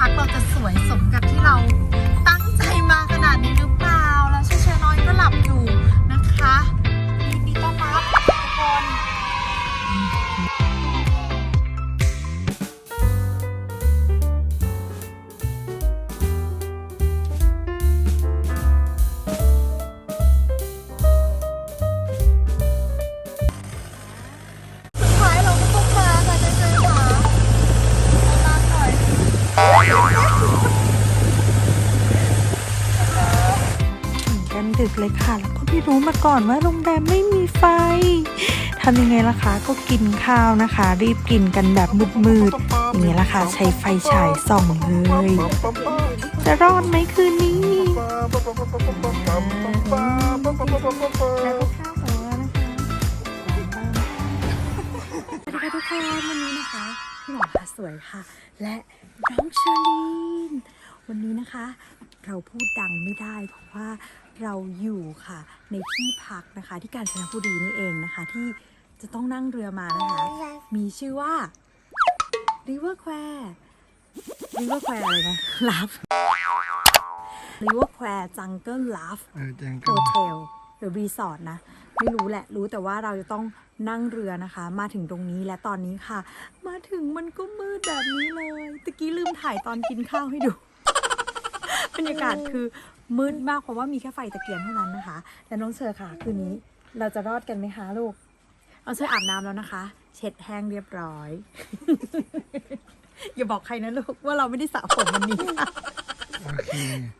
พักเราจะสวยสมกับที่เรา ก่อนว่าโรงแรมไม่มีไฟทำยังไงล่ะคะก็กินข้าวนะคะ รีบกินกันแบบมืดๆอย่างนี้ล่ะค่ะใช้ไฟฉายส่องเลยจะรอดไหมคืนนี้สวัสดีค่ะทุกคนวันนี้นะคะพี่หมอค่ะสวยค่ะ และน้องเชอรีนวันนี้นะคะ เราพูดดังไม่ได้เพราะว่าเราอยู่ค่ะ ในที่พักนะคะ ที่กาญจนบุรีนี่เองนะคะ ที่จะต้องนั่งเรือมานะคะ มีชื่อว่า River Quay River Quay อะไรนะ Love River Quay Jungle Love เออแจ้งโฮกันเทลหรือรีสอร์ทนะ ไม่รู้แหละรู้แต่ว่าเราจะต้องนั่งเรือนะคะ มาถึงตรงนี้และตอนนี้ค่ะ มาถึงมันก็มืดแบบนี้เลยตะกี้ลืมถ่ายตอนกินข้าวให้ดูบ รรยากาศคือมืดมากเพราะว่ามีแค่ไฟตะเกียงเท่านั้นนะคะแต่น้องเชอค่ะคืนนี้เราจะรอดกันไหมคะลูกน้องเชออาบน้ำแล้วนะคะ เช็ดแห้งเรียบร้อย อย่าบอกใครนะลูกว่าเราไม่ได้สระผมวันนี้โอเค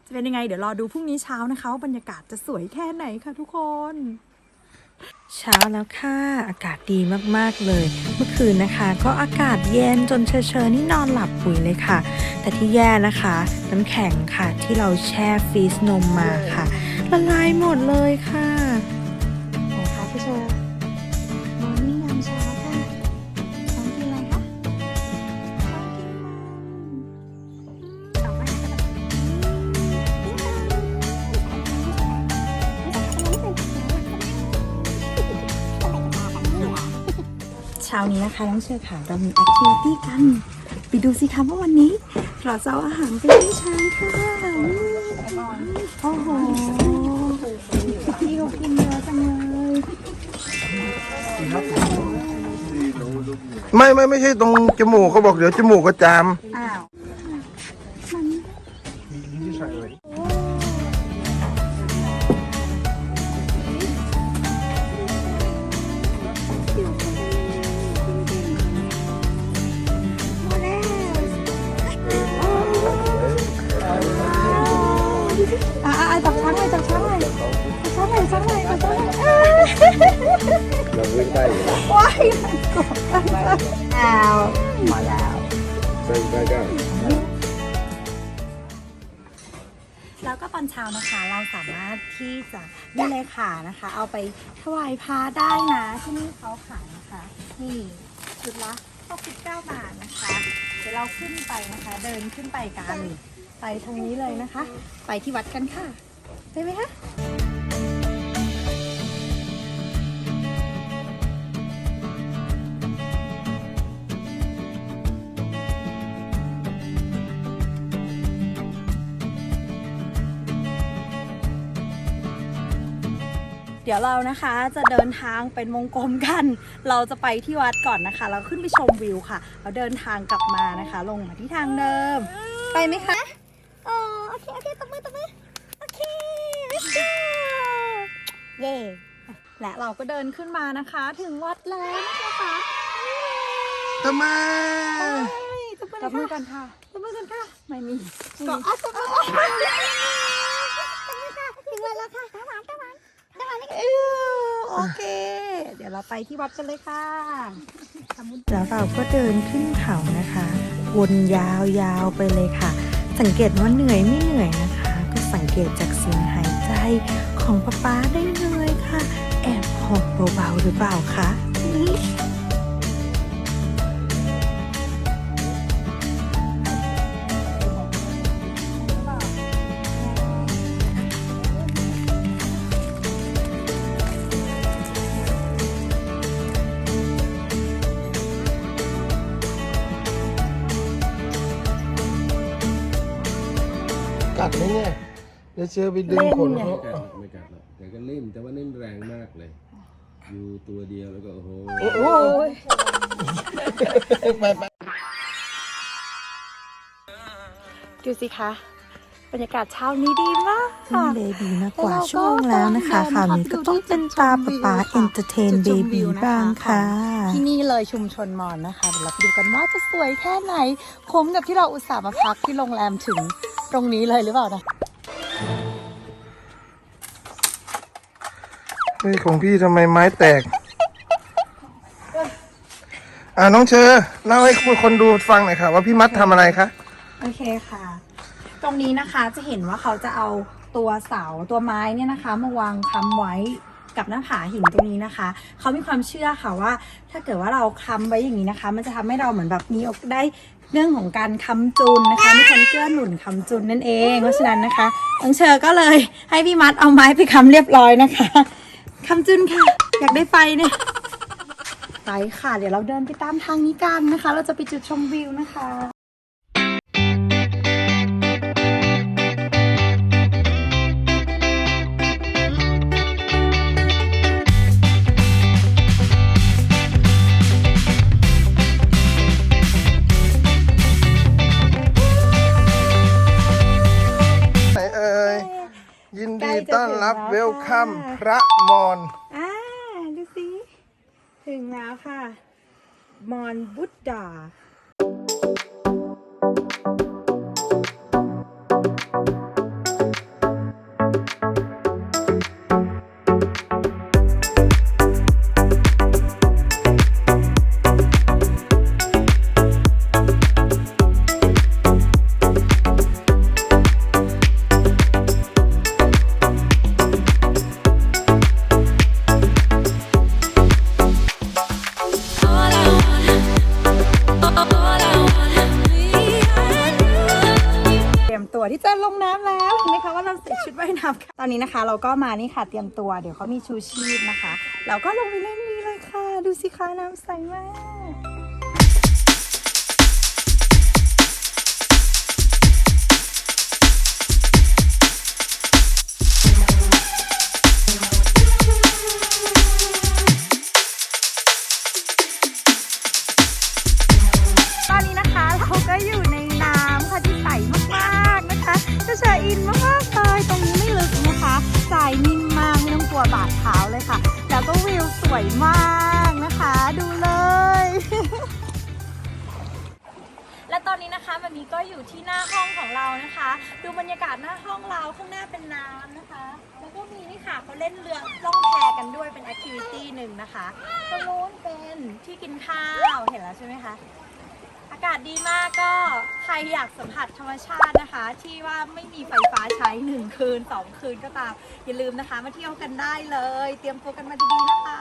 จะเป็นยังไง เดี๋ยวรอดูพรุ่งนี้เช้านะคะว่าบรรยากาศจะสวยแค่ไหนค่ะทุกคน เช้าแล้วค่ะ อากาศดีมากๆเลย เมื่อคืนนะคะ ก็อากาศเย็นจนเชยเชอนี่นอนหลับปุ๋ยเลยค่ะ แต่ที่แย่นะคะ น้ำแข็งค่ะที่เราแช่ฟรีซนมมาค่ะ ละลายหมดเลยค่ะานี้นะคะน้องเชื่อค่ะเรามีแอคทิวิตี้กัน ไปดูสิคะว่าวันนี้เราจะเอาอาหารไปให้ช้างค่ะโอ้โหพี่เขากินเยอะจังเลยไม่ไม่ไม่ใช่ตรงจมูกเขาบอกเดี๋ยวจมูกก็จามอ้าวอ่า อ้าวมาแล้วแล้วก็ตอนเช้านะคะเราสามารถที่จะนี่เลยค่ะนะคะ เอาไปถวายพระได้นะที่นี่เขาขายนะคะ นี่ชุดละ69บาทนะคะ เดี๋ยวเราขึ้นไปนะคะ เดินขึ้นไปกัน ไปทางนี้เลยนะคะ ไปที่วัดกันค่ะไปไหมคะ ดี๋ยวเรานะคะจะเดินทางเป็นวงกลมกัน เราจะไปที่วัดก่อนนะคะ เราขึ้นไปชมวิวค่ะ เราเดินทางกลับมานะคะ ลงมาที่ทางเดิม ไปไหมคะอ๋อโอเค โอเคตบมือตบมือโอเค let's go เย่และเราก็เดินขึ้นมานะคะ ถึงวัดแล้วนะคะทำไมตบมือกันค่ะตบมือกันค่ะ ไม่มีก็อ๋อตบมือ ถึงวันแล้วค่ะตะวันตะวันตะวัน โอเค เดี๋ยวเราไปที่วัดกันเลยค่ะแล้วเราก็เดินขึ้นเขานะคะ วนยาวๆไปเลยค่ะ สังเกตว่าเหนื่อยไม่เหนื่อยนะคะ ก็สังเกตจากเสียงหายใจของป๊าป๊าได้เลยค่ะ แอบหอบเบาๆหรือเปล่าคะ ไหมเนี่ยเดี๋ยวเชื้อไปดึงขนเขาไม่กัดหรอกไม่กัดหรอกแต่ก็เล่นแต่ว่าเล่นแรงมากเลย อยู่ตัวเดียวแล้วก็โอ้โหโอ้ยไปไปดูสิคะบรรยากาศเช้านี้ดีมากค่ะเบบีมากกว่าชั่วโมงแล้วนะคะคราวนี้ก็ต้องเป็นตาป๊าป๊าเอนเตอร์เทนเบบีบ้างค่ะ ที่นี่เลยชุมชนมอนนะคะเดี๋ยวเราไปดูกันว่าจะสวยแค่ไหน คุ้มกับที่เราอุตส่าห์มาพักที่โรงแรมถึง ตรงนี้เลยหรือเปล่านะเฮ้ยของพี่ทำไมไม้แตก อ่าน้องเชอเล่าให้คนดูฟังหน่อยค่ะ ว่าพี่มัดทำอะไรคะ โอเคค่ะ ตรงนี้นะคะจะเห็นว่าเขาจะเอาตัวเสาตัวไม้เนี่ยนะคะ มาวางค้ำไว้ กับหน้าผาหินตรงนี้นะคะ เขามีความเชื่อค่ะว่า ถ้าเกิดว่าเราค้ำไว้อย่างนี้นะคะ มันจะทำให้เราเหมือนแบบมีอกได้เรื่องของการค้ำจุนนะคะมีคนเกื้อหนุนค้ำจุนนั่นเอง เพราะฉะนั้นนะคะน้งเชอก็เลยให้พี่มัดเอาไม้ไปค้ำเรียบร้อยนะคะค้ำจุนค่ะ อยากได้ไฟเนี่ยไปค่ะ เดี๋ยวเราเดินไปตามทางนี้กันนะคะ เราจะไปจุดชมวิวนะคะ เวลคัมค่ะพระมอนอ่าดูสิ ถึงแล้วค่ะ มอนบุตดา ตัวที่จะลงน้ำแล้วเห็นไหมคะว่าเราใส่ชุดว่ายน้ำค่ะตอนนี้นะคะ เราก็มานี่ค่ะเตรียมตัวเดี๋ยวเขามีชูชีพนะคะ เราก็ลงไปเล่นนี้เลยค่ะ ดูสิคะน้ำใสมาก วิวสวยมากนะคะ ดูเลย และตอนนี้นะคะมันนี้ก็อยู่ที่หน้าห้องของเรานะคะ ดูบรรยากาศหน้าห้องเราข้างหน้าเป็นน้ำนะคะ แล้วก็มีนี่ค่ะเขาเล่นเรือล่องแพกันด้วยเป็นแอคทิวิตี้หนึ่งนะคะตรงนู้นเป็นที่กินข้าวเห็นแล้วใช่ไหมคะอากาศดีมากก็ใครอยากสัมผัสธรรมชาตินะคะ ที่ว่าไม่มีไฟฟ้าใช้หนึ่งคืนสองคืนก็ตาม อย่าลืมนะคะ มาเที่ยวกันได้เลย เตรียมตัวกันมาดีๆนะคะ